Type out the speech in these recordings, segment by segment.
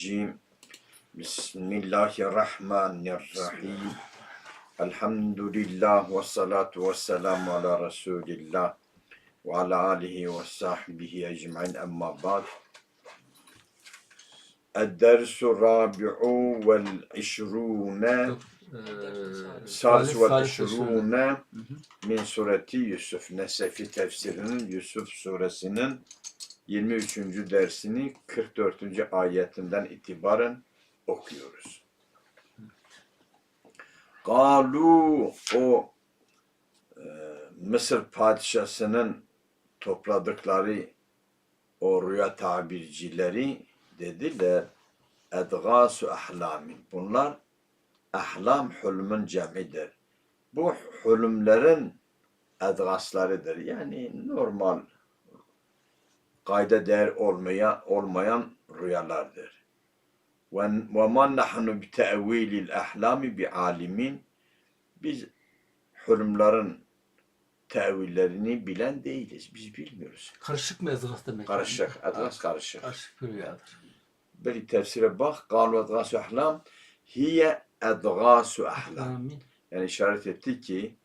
الرجيم بسم الله الرحمن الرحيم الحمد لله والصلاة والسلام على رسول الله وعلى آله وصحبه أجمعين أما بعد الدرس الرابع والعشرون Sals ve Eşrûne min sureti Yusuf. Nesefi tefsirinin Yusuf suresinin 23. dersini 44. ayetinden itibaren okuyoruz. Galu o e, Mısır padişahının topladıkları o rüya tabircileri dediler edgasu ahlamin. Bunlar ahlam hulmün cemidir. Bu hulümlerin edgaslarıdır. Yani normal kayda değer olmaya, olmayan rüyalardır. Ve ma nahnu bi te'vilil ahlami bi alimin biz hulümlerin tevillerini bilen değiliz. Biz bilmiyoruz. Karışık mı ezgas demek? Karışık, edgas karışık. Karışık bir rüyadır. Bir tefsire bak. Galu edgasu ahlam hiye edgasu ahlam. Amin. Yani işaret etti ki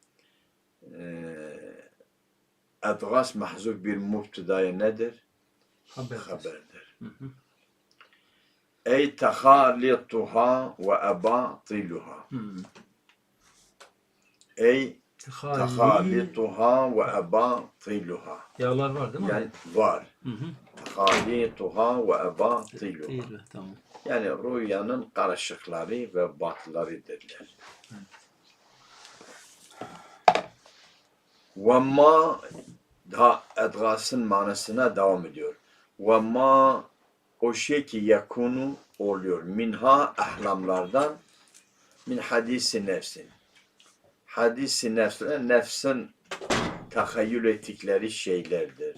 eee edgas mahzuf bir müptedaya nedir? Haberdir. Haberdir. Hı hı. Ey tehalituha ve ebatiluha. Ey Tehali. tehalituha ve ebatiluha. Yağlar var değil mi? Yani var. Tehalituha ve ebatiluha. Tamam. Yani rüyanın karışıkları ve batlarıdırlar. Ve ma edgasın manasına devam ediyor. Ve ma o şey ki yakunu oluyor. Minha ahlamlardan min hadisi nefsin. Hadisi nefsin, nefsin tahayyül ettikleri şeylerdir.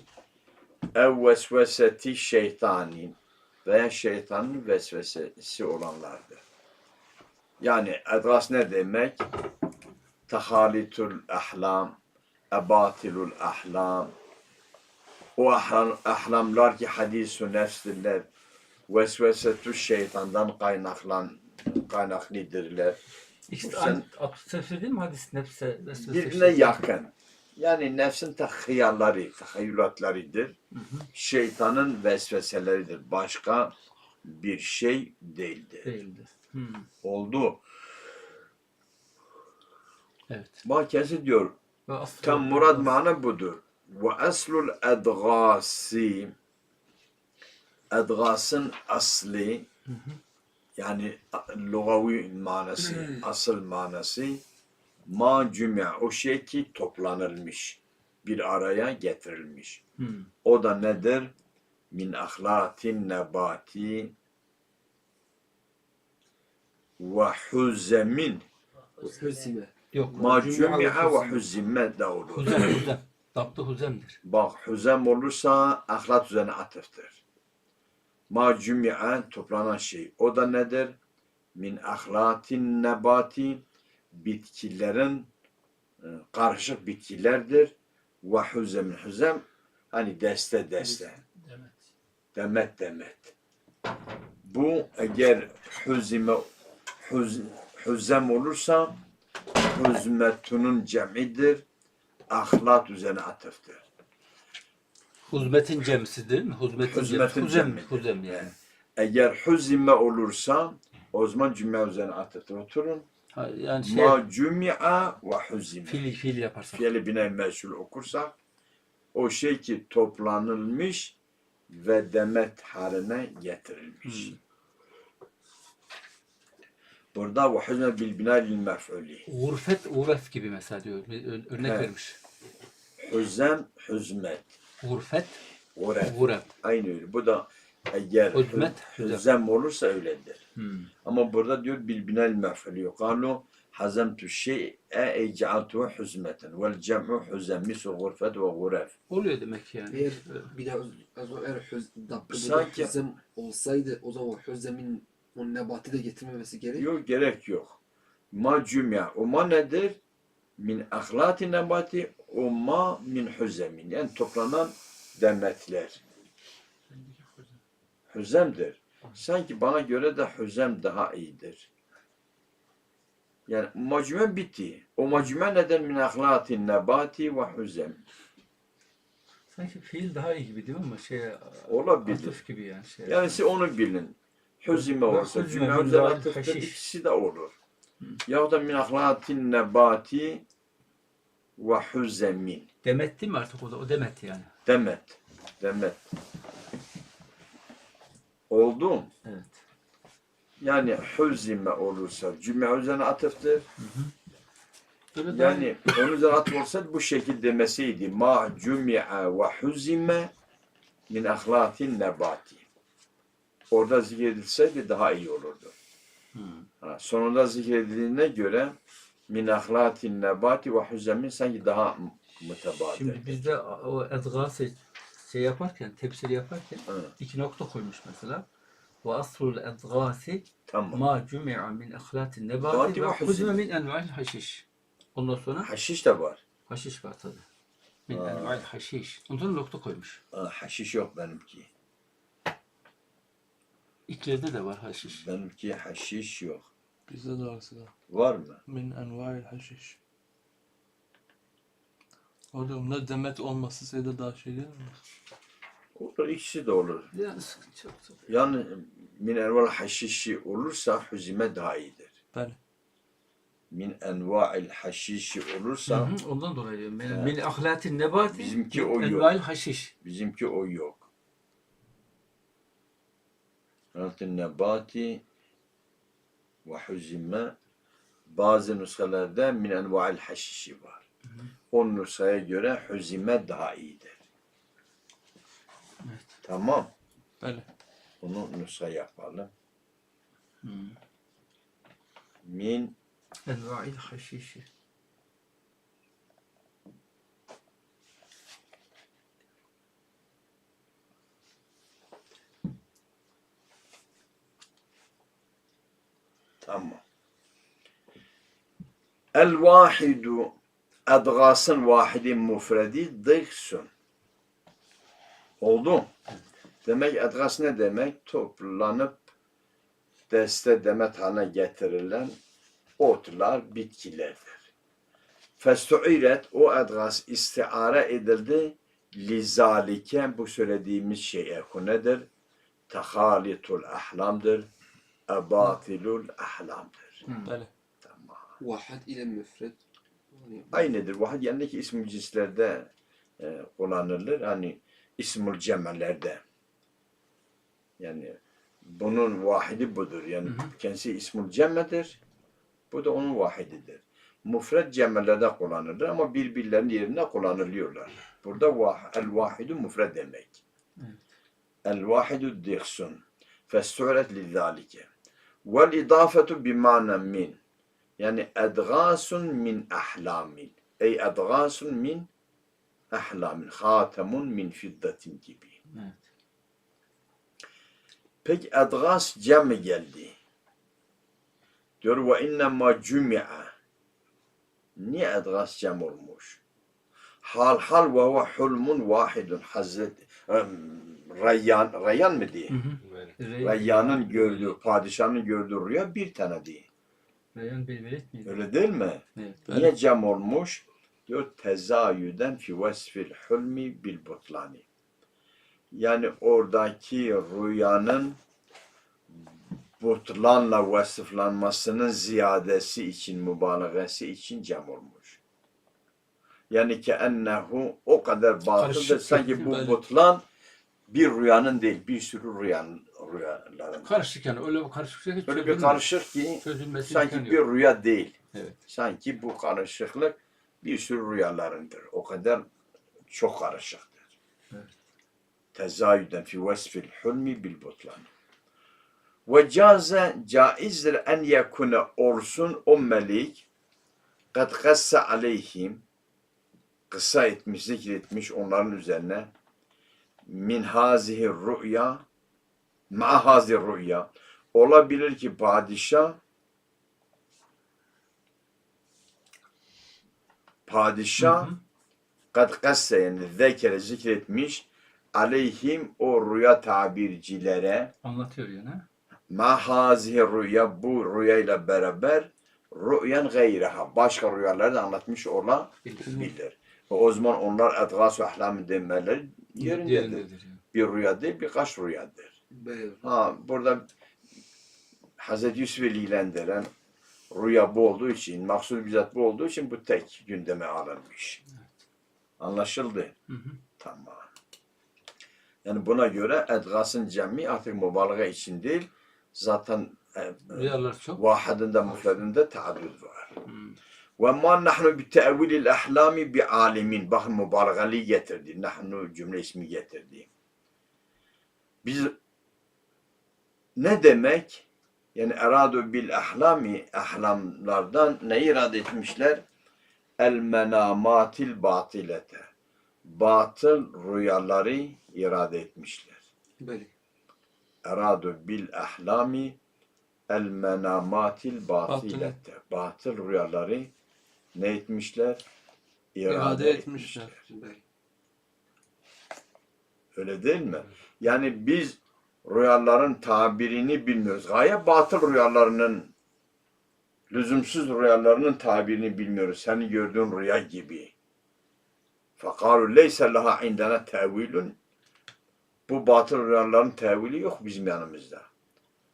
Ev vesveseti şeytanin veya şeytanın vesvesesi olanlardır. Yani edras ne demek? Tahalitul ahlam, ebatilul ahlam. O ahlam, ahlamlar ki hadis-ü nefsdirler. Vesvesetü şeytandan kaynaklan kaynaklıdırlar. İkisi Sen- tefsir değil mi hadis nefse? vesvese Birbirine yakın. Yani nefsin tahayyülleri, tahayyülatlarıdır. Hı hı. Şeytanın vesveseleridir. Başka bir şey değildir. Değildir. Hı. Oldu. Evet. Bak kesi diyor. Tam murad mana budur. Ve aslul edgasi edgasın asli yani lugavi manası, asıl manası ma cümle o şey ki toplanılmış. Bir araya getirilmiş. Hı. O da nedir? Min ahlatin nebati ve huzemin Hüzime. Yok. ma ve huzime de olur. Huzem, huzem. Dabtı huzemdir. Bak huzem olursa ahlat üzerine atıftır. Ma cümi'a toplanan şey. O da nedir? Min ahlatin nebati bitkilerin e, karışık bitkilerdir. Ve huzemin huzem hani deste deste. Evet. demet demet. Bu eğer hüzime hüz, hüzem olursa hüzmetunun cemidir. Ahlat üzerine atıftır. Huzmetin cemsi değil mi? Huzmetin, Huzmetin cemsi. Huzem, huzem yani. Eğer hüzime olursa o zaman cümle üzerine atıftır. Oturun. Ha, yani şey, Ma cümi'a ve hüzime. fiil, fiil yaparsak. Fiili bine meşhur okursak o şey ki toplanılmış ve demet haline getirilmiş. Hmm. Burada ve hüzme bil bina lil mef'uli. Urfet, uref gibi mesela diyor. Örnek Evet. vermiş. Hüzem, hüzmet. Urfet, Uref. uref. Aynı öyle. Bu da eğer Hüzmet, hü- hüzem. olursa öyledir. Hmm. Ama burada diyor bil bina lil mef'uli. Yukalu hazemtu şey'e ey cealtuhu hüzmeten vel cem'u hüzem misu gurfet ve guref. Oluyor demek yani. Eğer bir de az o eğer hüzem olsaydı o zaman hüzemin o nebati de getirmemesi gerek. Yok gerek yok. Ma cümya. O ma nedir? Min ahlati nebati o ma min hüzemin. Yani toplanan demetler. Hüzemdir. Sanki bana göre de Hüzem daha iyidir. Yani macüme bitti. O macüme neden min ahlatin nebati ve Hüzem? Sanki fiil daha iyi gibi değil mi? Şey Olabilir. atıf gibi yani. Şey. Yani siz onu bilin. Hüzme, cümle hüzme, özel atıftır. haşiş. ikisi de olur. Yahut da min ahlatin nebati ve hüzemin. Demet değil mi artık o da? O demet yani. Demet. Demet. Oldu mu? Evet. Yani hüzime olursa cümle üzerine atıftır. Yani onun üzerine atıf olsa bu şekilde demeseydi. Ma cümi'a ve hüzime min ahlatin nebati. Orada zikredilseydi daha iyi olurdu. Hı. Ha, sonunda zikredildiğine göre min ahlatin nebati ve hüzemin sanki daha mütebadır. Şimdi bizde o edgası şey yaparken, tefsir yaparken Hı, iki nokta koymuş mesela. Ve aslul edgasi tamam. ma cümi'a min ahlatin Nebati ve huzme min enva'il haşiş. Ondan sonra Haşiş de var. haşiş var tabi. Min Aa. enva'il haşiş. Ondan nokta koymuş. Ha, haşiş yok benimki. İklerde de var haşiş. Benimki haşiş yok. Bizde de arasında. Var mı? Min enva'il haşiş. Orada onlar demet olması sayıda daha şey değil mi? Olur, ikisi de olur. Yani sıkıntı yok tabii. Yani min enval haşişi olursa hüzime daha iyidir. Beli. Min enva'il haşişi olursa hı, Ondan dolayı min, Evet. min ahlatin nebati Bizimki min o yok. enva'il haşiş. bizimki o yok. Ahlatin nebati ve hüzime bazı nüshelerde min enva'il haşişi var. O nüshaya göre hüzime daha iyidir. Evet. Tamam. Beli. Onu nüsha yapalım. Hı. Min Enva'il haşişi. Tamam. El vahidu edgasın vahidin mufredi dıksun. Oldu. Demek edgas ne demek? Toplanıp deste demet haline getirilen otlar, bitkilerdir. Festu'iret o edgas istiare edildi lizalike bu söylediğimiz şeye o nedir? Tehalitul ahlamdır. Ebatilul ahlamdır. Beli. Tamam. Vahid ile müfred. Yani Aynıdır. Vahid yanındaki ismi cinslerde e, kullanılır. Hani ismül cemellerde. Yani bunun vahidi budur. Yani Hı hı. kendisi ismül cemmedir. Bu da onun vahididir. Mufred cemmellerde kullanılır ama birbirlerinin yerine kullanılıyorlar. Burada vah, el vahidu mufred demek. Evet. El vahidu dihsun. Festuret lizalike. Vel idafetu bimana min. Yani edgasun min ahlamin. Ey edgasun min ahlamin. Hatemun min fiddetin gibi. Evet. Peki edgas cem geldi. Diyor ve innema cümi'a. Niye edgas cem olmuş? Hal hal ve huve hulmun vahidun. Hazreti em, Rayyan, Rayyan mı diye? Hı hı. Rayyan'ın gördüğü, padişahın gördüğü rüya bir tane değil. Reyhan bir velet miydi? Öyle değil mi? Evet. Niye cem olmuş? Diyor tezayüden fi vesfil hulmi bil butlani. Yani oradaki rüyanın butlanla vasıflanmasının ziyadesi için, mübalağası için cem olmuş. Yani ki ennehu o kadar batıldır. Sanki bu butlan bir rüyanın değil, bir sürü rüyanın rüyaların. Karışık yani öyle bir karışık şey hiç Böyle bir çözülmez. karışık ki Çözülmesi sanki bir yok. rüya değil. Evet. Sanki bu karışıklık bir sürü rüyalarındır. O kadar çok karışıktır. Evet. Tezayüden fi vesfil hulmi bil butlan. Ve caze caizdir en yekune olsun o melik kad kassa aleyhim kısa etmiş, zikretmiş onların üzerine min hazihi rüya ma hazihi rüya olabilir ki padişah padişah kad kasse yani zekere zikretmiş aleyhim o rüya tabircilere Anlatıyor ha? ma hazihi rüya bu rüyayla beraber rüyan gayreha başka rüyaları da anlatmış olabilir. O zaman onlar edgas ve ahlam demeleri yerindedir. Yerindedir. Bir rüya değil birkaç rüyadır. Bəli. Ha burada Hazreti Yusuf'u ilgilendiren rüya bu olduğu için, maksud bizzat bu olduğu için bu tek gündeme alınmış. Anlaşıldı? Hı hı. Tamam. Yani buna göre edgasın cemi artık mübalağa için değil, zaten e, Rüyalar çok. vahidinde müfredinde taaddüd var. Hı. Ve ma nahnu bi tevilil ahlami bi alimin. Bakın mübalağalı getirdi. Nahnu cümle ismi getirdi. Biz ne demek? Yani eradu bil ahlami ahlamlardan ne irade etmişler? El menamatil batilete. Batıl rüyaları irade etmişler. Bəli. Eradu bil ahlami el menamatil batilete. Batıl rüyaları ne etmişler? İrade, İrade etmişler. etmişler. Öyle değil mi? Yani biz rüyaların tabirini bilmiyoruz. Gaye batıl rüyalarının lüzumsuz rüyalarının tabirini bilmiyoruz. Senin gördüğün rüya gibi. Fakalu leyse laha indena tevilun. Bu batıl rüyaların tevili yok bizim yanımızda.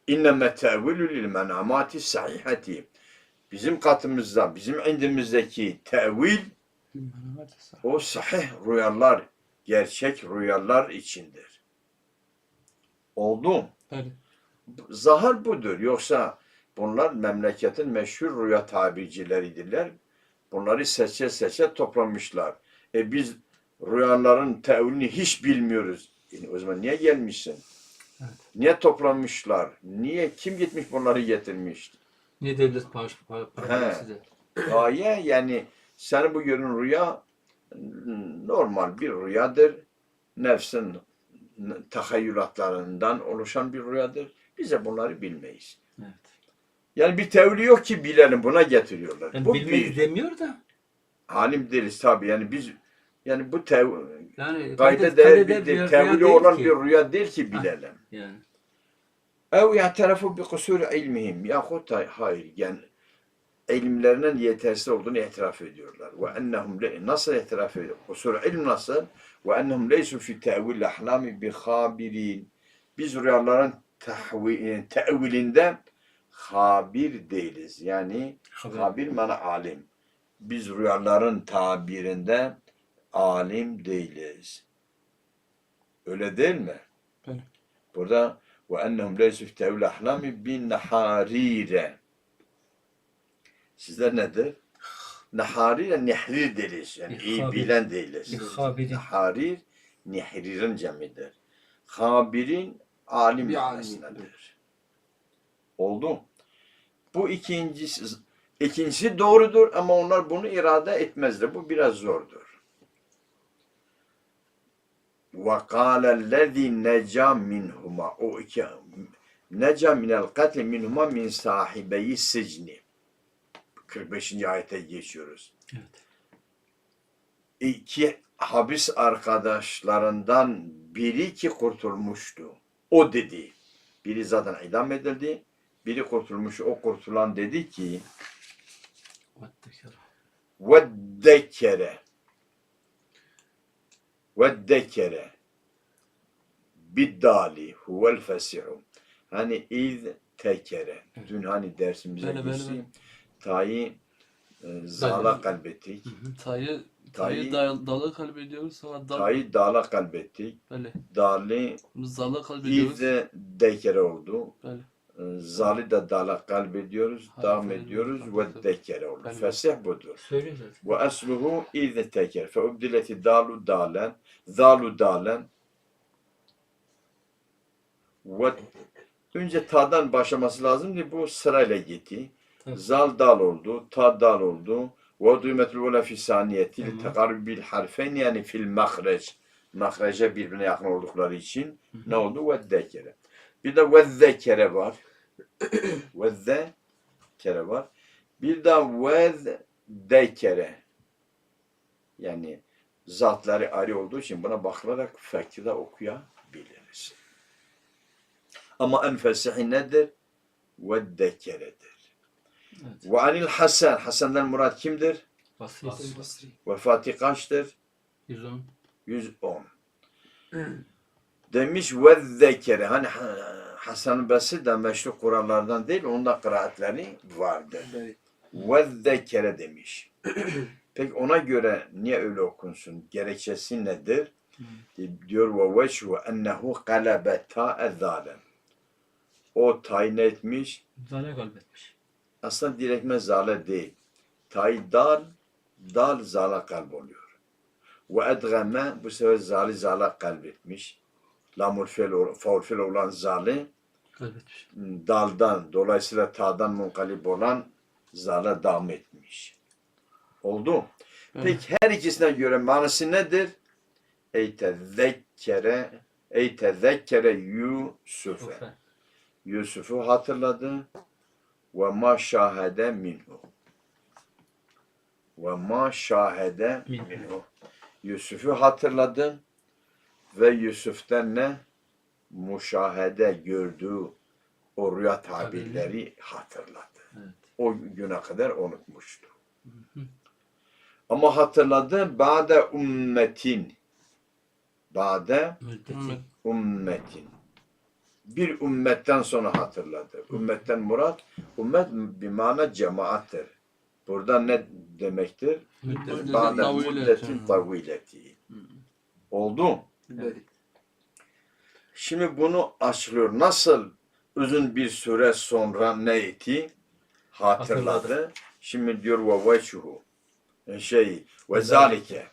İnneme tevilü lil menamati sahihati. Bizim katımızda, bizim indimizdeki tevil o sahih rüyalar, gerçek rüyalar içindir. Oldu. Zahar budur. Yoksa bunlar memleketin meşhur rüya tabircileridirler. Bunları seçe seçe toplamışlar. E biz rüyaların tevilini hiç bilmiyoruz. E o zaman niye gelmişsin? Evet. Niye toplamışlar? Niye? Kim gitmiş bunları getirmiş? Niye devlet para size? Gaye yani senin bu görün rüya normal bir rüyadır. Nefsin tahayyülatlarından oluşan bir rüyadır. Bize bunları bilmeyiz. Evet. Yani bir tevli yok ki bilelim buna getiriyorlar. Yani bu bilmeyiz bir demiyor da. alim değiliz tabi. Yani biz yani bu tev Yani kayda- değer bir de, tevli olan ki. bir rüya değil ki bilelim. Yani. Ev ya'terafu bi kusur ilmihim. Yahut da hayır yani ilimlerinin yetersiz olduğunu itiraf ediyorlar. Ve ennehum le- nasıl itiraf ediyor? Kusur ilm nasıl? Ve ennehum leysu fi te'vil ahlami bi habirin. Biz rüyaların tahvi, tevilinde habir değiliz. Yani Haber. habir mana alim. Biz rüyaların tabirinde alim değiliz. Öyle değil mi? Böyle. Burada ve ennehum tevil ahlami bin naharire. Sizler nedir? Naharire nehrir deriz. Yani iyi bilen değiliz. Naharir nehririn cemidir. Habirin alim Bir alim. manasındadır. Oldu. Bu ikincisi, ikincisi doğrudur ama onlar bunu irade etmezler. Bu biraz zordur. Ve kâlellezî neca minhuma. O iki neca minel katli minhuma min sahibeyi sicni. 45. ayete geçiyoruz. Evet. İki habis arkadaşlarından biri ki kurtulmuştu. O dedi. Biri zaten idam edildi. Biri kurtulmuş. O kurtulan dedi ki Veddekere. Veddekere veddekere biddali huvel fesihu. Hani iz tekere. Dün hani dersimize Böyle, geçti böyle. tayi e, zala kalbettik. Tayı, Tayı- tayı dal, dala kalbediyoruz sonra dal, tayi dala kalbettik. Böyle. dali Biz dala kalbediyoruz. iz de dekere oldu. Böyle zalida dala kalbi diyoruz, dam ediyoruz ve dekere olur. Fesih budur. Ve esluhu izi teker. Fe ubdileti dalu dalen, zalu dalen ve önce ta'dan başlaması lazım lazımdı. Bu sırayla gitti. Zal dal oldu, ta dal oldu. Ve duymetul ula fi saniyeti li tekarrubil harfen yani fil mahreç. Mahrece birbirine yakın oldukları için ne oldu? Ve dekere. Bir de ve zekere var. ve zekere var. Bir de ve zekere. Yani zatları ayrı olduğu için buna bakılarak fakirde okuyabiliriz. Ama en fesihi nedir? Ve dekeredir. Evet. Ve anil Hasan. Hasan'dan murad kimdir? Hasan Basri. Vefatı kaçtır? 110. 110. Demiş ve zekere. Hani Ha- Hasan-ı Basri de meşhur Kur'anlardan değil, onda kıraatleri vardır. Bəli. Ve zekere demiş. Peki ona göre niye öyle okunsun? Gerekçesi nedir? Diyor ve veşhu ennehu kalebe ta'e zalen. O tayin etmiş. Zale galbetmiş. Aslında direktmen zale değil. Tay dal, dal zala kalb oluyor. Ve edgame bu sefer zali zala kalb etmiş. Lamul fel, faul fel olan zali Galbetmiş. daldan dolayısıyla ta'dan munkalip olan zala devam etmiş. Oldu. Peki her ikisine göre manası nedir? Ey tezekkere ey tezekkere Yusuf'e. Ufe. Yusuf'u hatırladı ve ma şahede minhu. Ve ma şahede minhu. Yusuf'u hatırladı ve Yusuf'tan ne? Muşahede gördüğü o rüya tabirleri hatırladı. Evet. O güne kadar unutmuştu. Ama hatırladı ba'de ümmetin. Ba'de Müddetin. ümmetin. Bir ümmetten sonra hatırladı. Ümmetten murat, ümmet bir mana cemaattir. Burada ne demektir? Ba'de müddetin tavileti. Oldu. Şimdi bunu açıklıyor. Nasıl uzun bir süre sonra ne etti? Hatırladı. Hatırladı. Şimdi diyor ve veçhuhu. Şey ve zalike.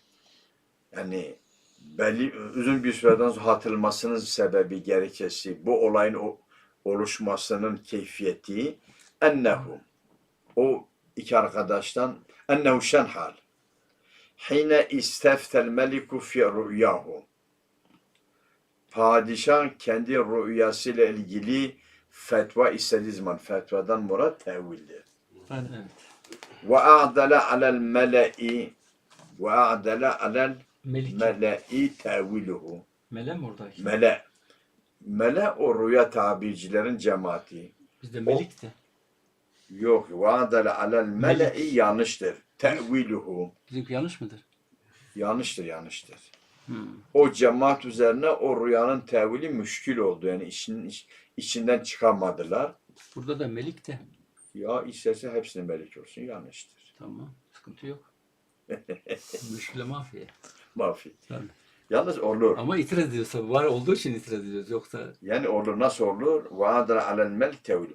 Yani belli uzun bir süreden sonra hatırlamasının sebebi gerekçesi bu olayın o, oluşmasının keyfiyeti ennehu o iki arkadaştan ennehu şenhal hine isteftel meliku fi rüyahu padişah kendi rüyasıyla ilgili fetva istediği zaman fetvadan murat tevildir. Evet. Ve a'dele alel mele'i ve a'dele alel mele'i teviluhu. Mele mi oradaki? Mele. Mele o rüya tabircilerin cemaati. Bizde melik de. Yok. Ve a'dele alel mele'i yanlıştır. Teviluhu. Bizimki yanlış mıdır? Yanlıştır, yanlıştır. Hmm. O cemaat üzerine o rüyanın tevili müşkül oldu. Yani işin, iç- içinden çıkamadılar. Burada da melik de. Ya isterse hepsini melik olsun. Yanlıştır. Tamam. Sıkıntı yok. Müşküle mafya. Mafi. Tabii. Yalnız olur. Ama itiraz ediyorsa var olduğu için itiraz ediyoruz. Yoksa Yani olur nasıl olur? Vaadra alel mel tevil.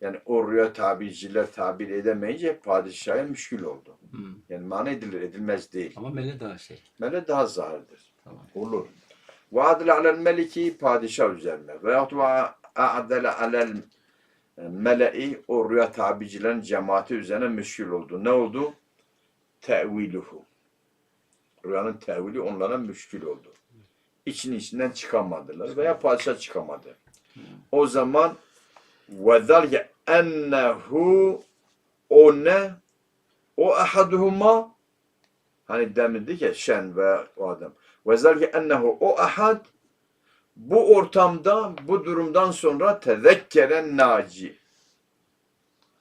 Yani o rüya tabirciler tabir edemeyince padişaha müşkül oldu. hmm. Yani mana edilir, edilmez değil. ama mele daha şey. Mele daha zahirdir. Tamam. Olur. Vaadra alel meliki padişah üzerine. Veyahut vaadra alel mele'i o rüya tabircilerin cemaati üzerine müşkül oldu. Ne oldu? Teviluhu. Rüyanın tevili onlara müşkül oldu. İçin içinden çıkamadılar veya padişah çıkamadı. O zaman وَذَلْكَ ennehu o ne? O ahaduhuma hani demin dedik şen ve o adam. Ve zelke ennehu o ahad bu ortamda bu durumdan sonra tezekkeren naci.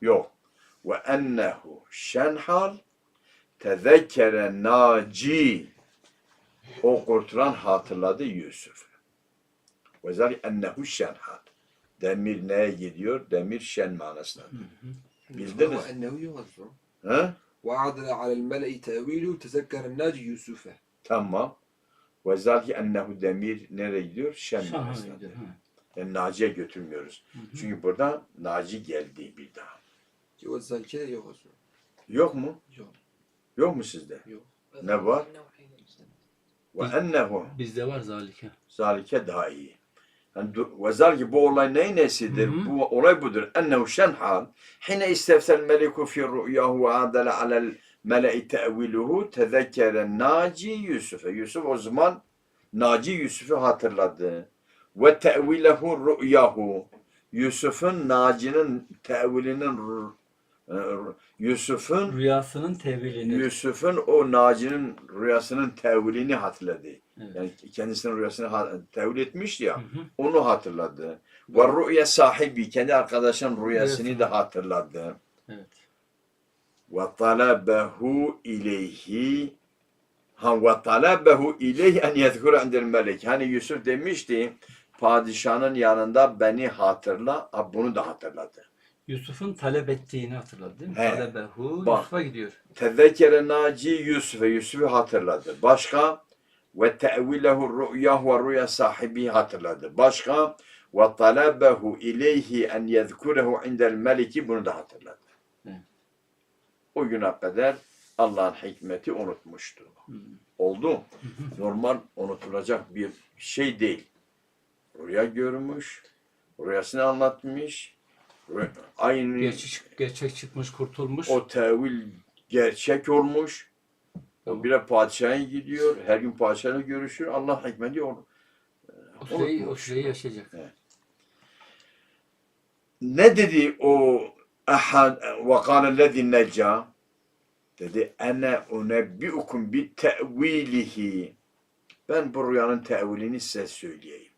Yok. Ve ennehu şenhal tezekkere naci. O kurtulan hatırladı Yusuf. Ve zâli ennehu şenhal. Demir neye gidiyor? Demir şen manasına. Bildiniz. وأنه يغزو Ha? وعدل على الملأ تأويله تذكر الناجي يوسف Tamam. Ve zâli ennehu demir nereye gidiyor? Şen Şahane manasına. gidiyor, ha. Yani Naci'ye götürmüyoruz. Çünkü burada Naci geldi bir daha. وذلك يغزو Yok mu? Yok. Yok mu sizde? Yok. Ne var? Ve ennehu Bizde var zalike. zalike daha iyi. Yani zalike bu olay neyin nesidir? Hı hı. Bu olay budur. Şenhal hine istefsel meliku fi rüyahu ve adele alel mele'i te'viluhu tezekkere Naci Yusuf'e. Yusuf o zaman Naci Yusuf'u hatırladı. Ve te'vilehu rüyahu. Yusuf'un Naci'nin tevilinin Yusuf'un Rüyasının tevilini. Yusuf'un o Naci'nin rüyasının tevilini hatırladı. Evet. Yani kendisinin rüyasını tevil etmişti ya. Hı hı. Onu hatırladı. Ve rüya sahibi kendi arkadaşının rüyasını Rüyasını. da hatırladı. Evet. Ve talabehu ileyhi ha ve talabehu ileyhi en yezkura indel melek. Hani Yusuf demişti padişahın yanında beni hatırla. Ha, bunu da hatırladı. Yusuf'un talep ettiğini hatırladı değil mi? He. Talebehu. Bak. Yusuf'a gidiyor. Tezekkere Naci Yusuf'e Yusuf'u hatırladı. Başka ve te'vilehu rüya ve rüya sahibi hatırladı. Başka ve talabehu ileyhi en yezkurehu indel meliki bunu da hatırladı. Evet. O güne kadar Allah'ın hikmeti unutmuştu. Hı. Oldu. Normal unutulacak bir şey değil. Rüya görmüş, rüyasını anlatmış, aynı Gerçek, gerçek çıkmış, kurtulmuş. o tevil gerçek olmuş. O bire padişaha gidiyor. Her gün padişahla görüşür. Allah hikmeti onu. O süreyi, o süreyi yaşayacak. Ne dedi o ahad ve kâlellezî necca? Dedi ene unebbiukum bi te'vilihi. Ben bu rüyanın tevilini size söyleyeyim.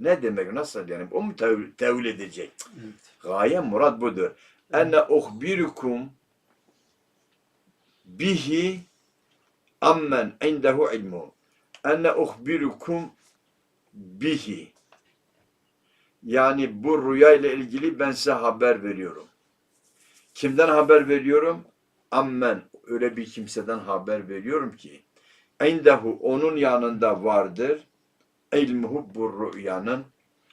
Ne demek? Nasıl yani? O mu tevil, tevil edecek? Evet. Gaye murad budur. Ene uhbirukum bihi ammen indehu ilmu. Ene uhbirukum bihi. Yani bu rüya ile ilgili ben size haber veriyorum. Kimden haber veriyorum? Ammen. Öyle bir kimseden haber veriyorum ki indehu onun yanında vardır ilmuhu bu rüyanın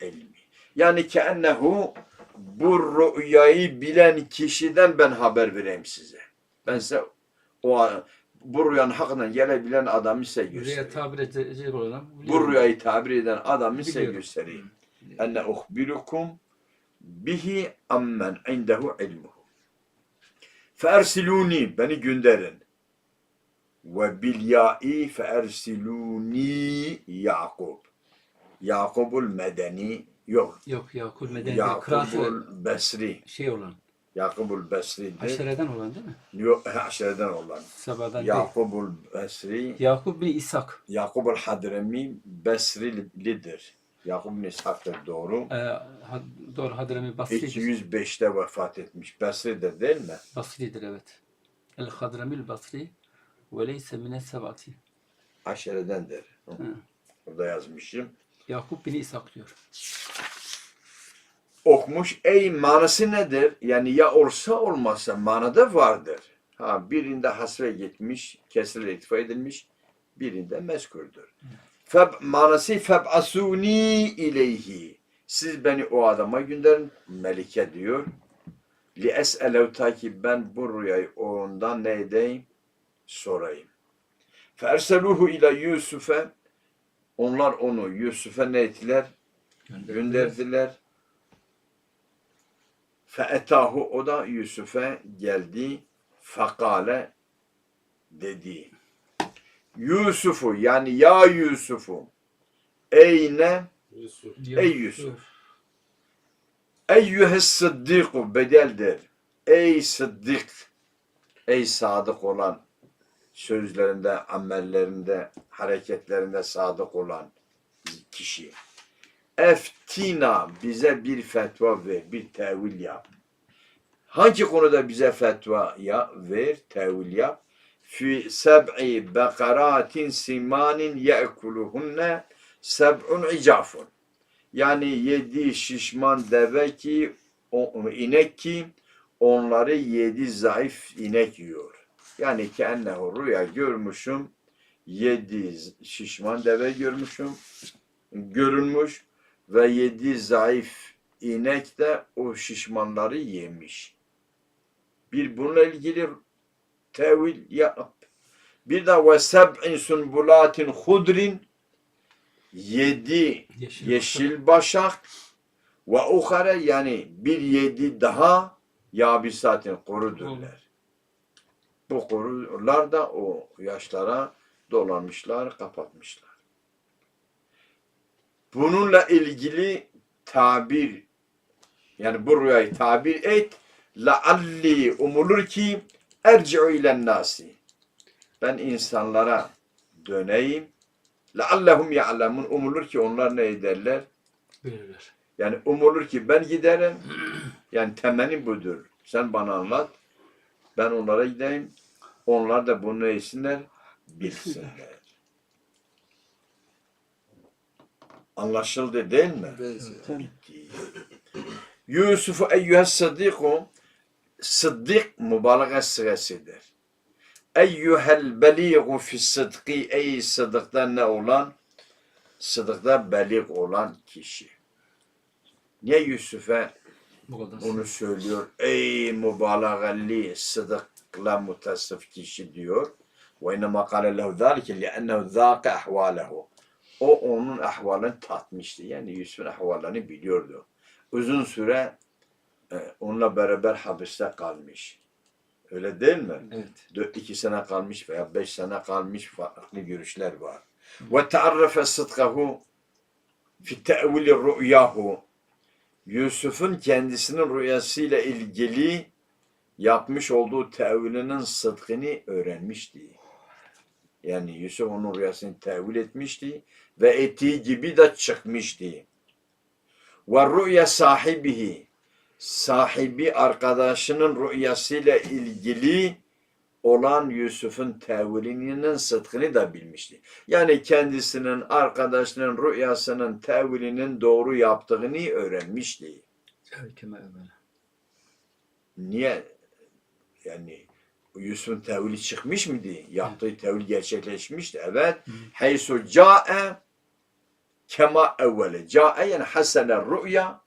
ilmi. Yani keennehu bu rüyayı bilen kişiden ben haber vereyim size. Ben size o bu rüyanın hakkında gelebilen adamı size Rüya göstereyim. tabir edecek olan. Bu rüyayı tabir eden adamı size göstereyim. Enne uhbirukum bihi ammen indehu ilmuhu. Fersiluni beni gönderin. Ve bil ya'i fersiluni Yakub. Yakubul medeni yok. Yok Yakul Medeni. Yakubul Besri. şey olan. Yakubul Besri'dir. Haşereden olan değil mi? Yok, haşereden olan. Sabahdan. Yakubul Besri. Yakup bin İshak. Yakubul Hadremi Besrilidir. Yakub bin İshak'tır doğru. Ee, ha- doğru Hadremi Basri'dir. 205'te vefat etmiş. Besri'dir değil mi? Basri'dir evet. El Hadremil Basri ve leyse mine sebati. Aşeredendir. Hı. Hı. Burada yazmışım. Yakup bin İshak diyor. Okmuş. Ey manası nedir? Yani ya olsa olmazsa manada vardır. Ha birinde hasre gitmiş, kesre iktifa edilmiş. Birinde mezkurdur. Feb manası feb'asuni ileyhi. Siz beni o adama gönderin. Melike diyor. Li es'elev ta ki ben bu rüyayı ondan ne edeyim? Sorayım. Ferseluhu ila Yusuf'e onlar onu Yusuf'e ne ettiler? Gönderdiler. Feetahu o da Yusuf'e geldi. Fakale dedi. Yusuf'u yani ya Yusuf'u eyne Ey Yusuf. eyyühes sıddıku bedeldir. Ey sıddık. Ey sadık olan sözlerinde, amellerinde, hareketlerinde sadık olan kişi. Eftina bize bir fetva ver, bir tevil yap. Hangi konuda bize fetva ya ver, tevil yap? Fi seb'i bekaratin simanin ye'kuluhunne seb'un icafun. Yani yedi şişman deve ki, o, inek ki onları yedi zayıf inek yiyor. Yani kennehu rüya görmüşüm, yedi şişman deve görmüşüm, görünmüş ve yedi zayıf inek de o şişmanları yemiş. Bir bununla ilgili tevil yap. Bir de ve seb'in sunbulatin hudrin yedi Yeşil. yeşil başak ve uhare yani bir yedi daha yabisatin kurudurlar. O korular da o yaşlara dolanmışlar, kapatmışlar. Bununla ilgili tabir yani bu rüyayı tabir et laalli umulur ki erci'u ilen nasi ben insanlara döneyim leallehum ya'lemun umulur ki onlar ne ederler? Bilirler. Yani umulur ki ben giderim. Yani temennim budur. Sen bana anlat. Ben onlara gideyim. Onlar da bunu etsinler, bilsinler. Anlaşıldı değil mi? Bitti. Yusuf'u eyyühes sıddiku sıddık mübalağa sırasıdır. Eyyühel beliğu fi sıdkı ey sıddıkta ne olan? Sıddıkta belik olan kişi. Niye kadar. bunu söylüyor? Ey mübalağalı sıddıkla mutasıf kişi diyor. Ve innema kâle lehu zâlike li'ennehu zâke ahvâlehu. O onun ahvalini tatmıştı. Yani Yusuf'un ahvallerini biliyordu. Uzun süre e, onunla beraber hapiste kalmış. Öyle değil mi? Evet. Dört, iki sene kalmış veya beş sene kalmış farklı görüşler var. Ve tearrefe sıdkahu fi te'vili rü'yahu Yusuf'un kendisinin rüyasıyla ilgili yapmış olduğu tevilinin sıdkını öğrenmişti. Yani Yusuf onun rüyasını tevil etmişti ve ettiği gibi de çıkmıştı. Ve rüya sahibihi sahibi arkadaşının rüyasıyla ilgili olan Yusuf'un tevilinin sıdkını da bilmişti. Yani kendisinin arkadaşının rüyasının tevilinin doğru yaptığını öğrenmişti. Niye? yani Yusuf'un tevili çıkmış mıydı? Yaptığı tevil gerçekleşmişti. Evet. Heysu ca'e kema evvele. Ca'e yani hasene rüya.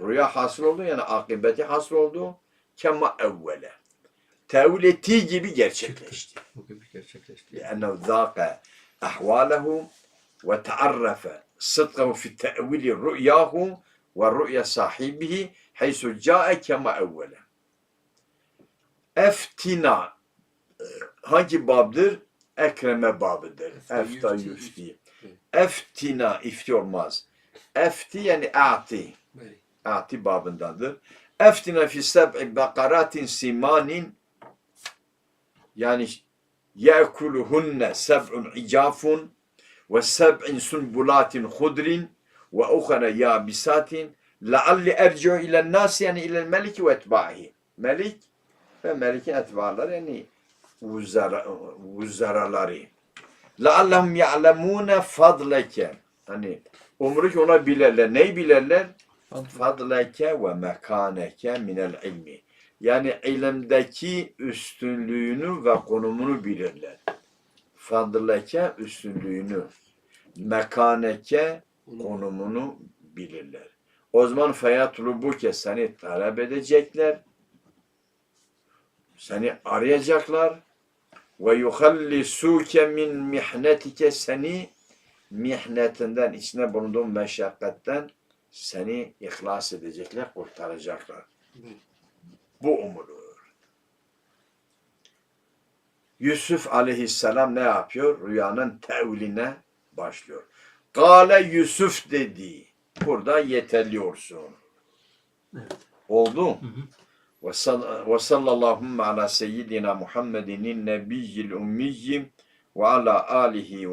Rüya hasıl oldu yani akıbeti hasıl oldu. Kema evvele. Tevil ettiği gibi gerçekleşti. Bugün gerçekleşti. Liannev zâke ahvâlehu ve tearrafe sıdkahu fi tevili rüyahu ve rüya sahibihi heysu ca'e kema evvele. Eftina hangi babdır? Ekreme babıdır. Efta, yüfti. Eftina ifti olmaz. Efti yani ati. Ati babındadır. Eftina fi seb'i bekaratin simanin yani ye'kuluhunne seb'un icafun ve seb'in sunbulatin hudrin ve uhara yabisatin lealli erci'u ilen nas yani ilel meliki ve etbahi. Melik ve melikin etbaları yani vuzaraları. Leallehum ya'lemune fadleke. Hani umru ki ona bilirler. Neyi bilirler? fadleke ve mekaneke minel ilmi. Yani ilimdeki üstünlüğünü ve konumunu bilirler. Fadleke üstünlüğünü, mekaneke Onu konumunu bilirler. O zaman feyatlubuke seni talep edecekler. Seni arayacaklar. Ve yuhallisuke min mihnetike seni mihnetinden, içine bulunduğun meşakkatten seni ihlas edecekler, kurtaracaklar. Bu umulur. Yusuf aleyhisselam ne yapıyor? Rüyanın teviline başlıyor. Gale Yusuf dedi. Burada yeterli olsun. Evet. Oldu. Hı hı. وصلى اللهم على سيدنا محمد النبي الأمي وعلى آله وصحبه